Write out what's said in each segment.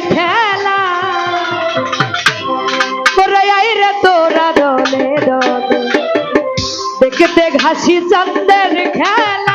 খেলা। রে তোরা দলে দলে। দেখতে ঘাসি চান্দের খেলা।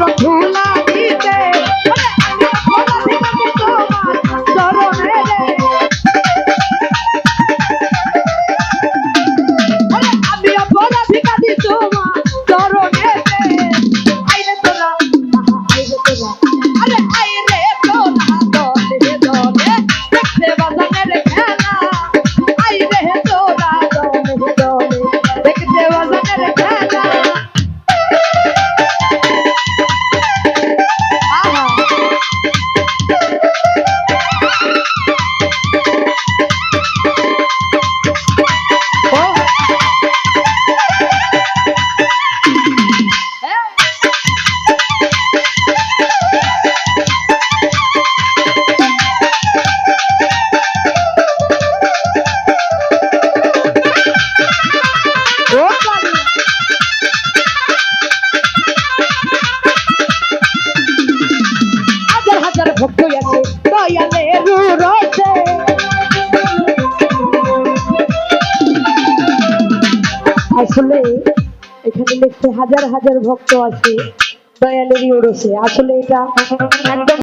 বন্ধু আসলে এখানে লিখতে হাজার হাজার ভক্ত আছে দয়ালেরই রয়েছে আসলে এটা একদম